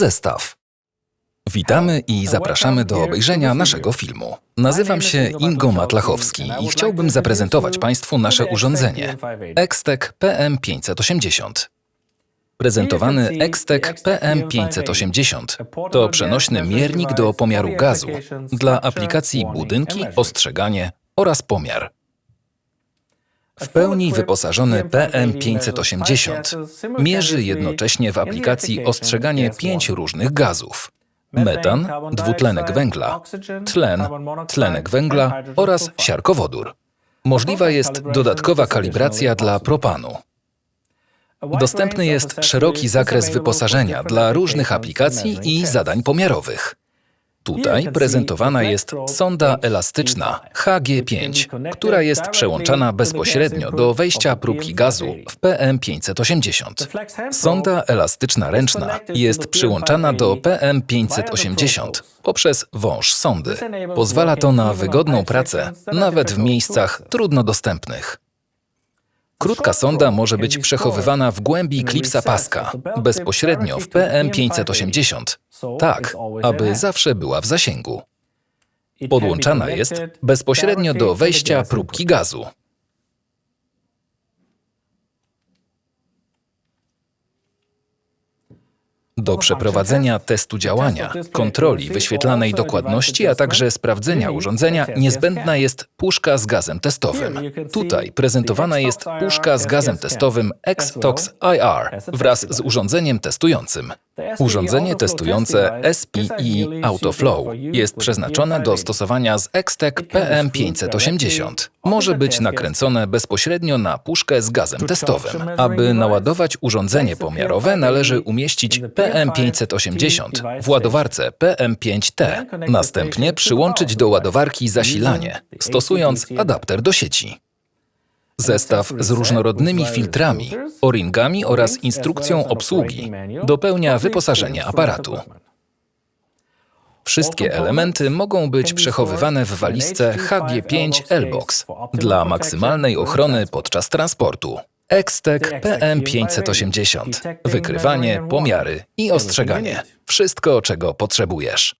Zestaw. Witamy i zapraszamy do obejrzenia naszego filmu. Nazywam się Ingo Matlachowski i chciałbym zaprezentować Państwu nasze urządzenie Extec PM580. Prezentowany Extec PM580 to przenośny miernik do pomiaru gazu dla aplikacji budynki, ostrzeganie oraz pomiar. W pełni wyposażony PM580 mierzy jednocześnie w aplikacji ostrzeganie pięć różnych gazów: metan, dwutlenek węgla, tlen, tlenek węgla oraz siarkowodór. Możliwa jest dodatkowa kalibracja dla propanu. Dostępny jest szeroki zakres wyposażenia dla różnych aplikacji i zadań pomiarowych. Tutaj prezentowana jest sonda elastyczna HG5, która jest przełączana bezpośrednio do wejścia próbki gazu w PM580. Sonda elastyczna ręczna jest przyłączana do PM580 poprzez wąż sondy. Pozwala to na wygodną pracę, nawet w miejscach trudno dostępnych. Krótka sonda może być przechowywana w głębi klipsa paska, bezpośrednio w PM580, tak, aby zawsze była w zasięgu. Podłączana jest bezpośrednio do wejścia próbki gazu. Do przeprowadzenia testu działania, kontroli wyświetlanej dokładności, a także sprawdzenia urządzenia niezbędna jest puszka z gazem testowym. Tutaj prezentowana jest puszka z gazem testowym Xtox IR wraz z urządzeniem testującym. Urządzenie testujące SPI Autoflow jest przeznaczone do stosowania z Xtec PM580. Może być nakręcone bezpośrednio na puszkę z gazem testowym. Aby naładować urządzenie pomiarowe, należy umieścić PM580 w ładowarce PM5T. Następnie przyłączyć do ładowarki zasilanie, stosując adapter do sieci. Zestaw z różnorodnymi filtrami, o-ringami oraz instrukcją obsługi dopełnia wyposażenie aparatu. Wszystkie elementy mogą być przechowywane w walizce HG5 L-Box dla maksymalnej ochrony podczas transportu. Extec PM580. Wykrywanie, pomiary i ostrzeganie. Wszystko, czego potrzebujesz.